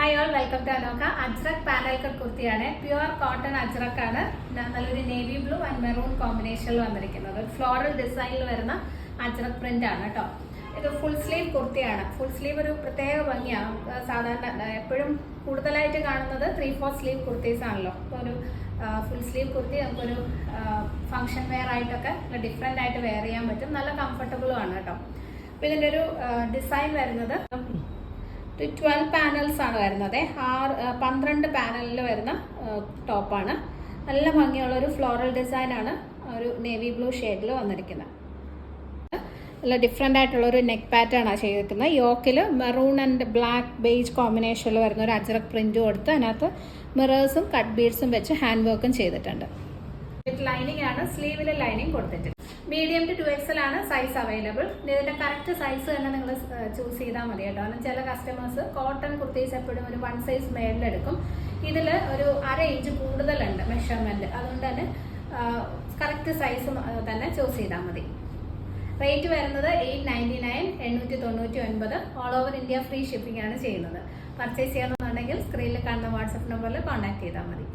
Hi all welcome to Anokha Ajrak panel കുർത്തിയാണ് pure cotton Ajrak ആണ് നല്ലൊരു നേവി ബ്ലൂ ആൻഡ് മെറൂൺ കോമ്പിനേഷനിൽ വന്നിരിക്കുന്നത്. ഒരു ഫ്ലോറൽ ഡിസൈനിൽ വരുന്ന അജ്രക് പ്രിന്റ് ആണ് കേട്ടോ ഇത് ഫുൾ സ്ലീവ് കുർത്തിയാണ് ഫുൾ സ്ലീവ് ഒരു പ്രത്യേക ഭംഗിയാണ് സാധാരണ എപ്പോഴും കൂടുതലായിട്ട് കാണുന്നത് ത്രീ ഫോർ സ്ലീവ് കുർത്തീസ് ആണല്ലോ. ഒരു ഫുൾ സ്ലീവ് കുർത്തി നമുക്കൊരു ഫങ്ഷൻ വെയർ ആയിട്ടൊക്കെ ഡിഫറെന്റ് ആയിട്ട് വെയർ ചെയ്യാൻ പറ്റും. നല്ല കംഫർട്ടബിളും ആണ് കേട്ടോ അപ്പോൾ ഇതിന്റെ ഒരു ഡിസൈൻ വരുന്നത് ട്വൽവ് പാനൽസ് ആണ് വരുന്നത്. ആറ് പന്ത്രണ്ട് പാനലിൽ വരുന്ന ടോപ്പാണ് നല്ല ഭംഗിയുള്ള ഒരു ഫ്ലോറൽ ഡിസൈൻ ആണ് ഒരു നേവി ബ്ലൂ ഷെയ്ഡിൽ വന്നിരിക്കുന്നത്. നല്ല ഡിഫറെന്റ് ആയിട്ടുള്ള ഒരു നെക്ക് പാറ്റേൺ ആണ് ചെയ്തിരിക്കുന്നത്. യോക്കിൽ മെറൂൺ ആൻഡ് ബ്ലാക്ക് ബേജ് കോമ്പിനേഷനിൽ വരുന്ന ഒരു അജറക് പ്രിന്റ് കൊടുത്ത് അതിനകത്ത് മിറേഴ്സും കട്ട് ബീഡ്സും വെച്ച് ഹാൻഡ് വർക്കും ചെയ്തിട്ടുണ്ട്. ലൈനിങ് ആണ് സ്ലീവിൽ ലൈനിങ് കൊടുത്തിട്ട് മീഡിയം ടു ടു എക്സൽ ആണ് സൈസ് അവൈലബിൾ ഇതിന്റെ കറക്റ്റ് സൈസ് തന്നെ നിങ്ങൾ ചൂസ് ചെയ്താൽ മതി കേട്ടോ. കാരണം ചില കസ്റ്റമേഴ്സ് കോട്ടൺ കുർത്തീസ് എപ്പോഴും ഒരു വൺ സൈസ് മേളിലെടുക്കും. ഇതിൽ ഒരു അര ഇഞ്ച് കൂടുതലുണ്ട് മെഷർമെന്റ് അതുകൊണ്ട് തന്നെ കറക്റ്റ് സൈസ് തന്നെ ചൂസ് ചെയ്താൽ മതി. റേറ്റ് വരുന്നത് എയ്റ്റ് നയന്റി നയൻ എണ്ണൂറ്റി തൊണ്ണൂറ്റി ഒൻപത് all over India free shipping ആണ് ചെയ്യുന്നത്. പർച്ചേസ് ചെയ്യണമെന്നുണ്ടെങ്കിൽ സ്ക്രീനിൽ കാണുന്ന വാട്സപ്പ് നമ്പറിൽ കോൺടാക്ട് ചെയ്താൽ മതി.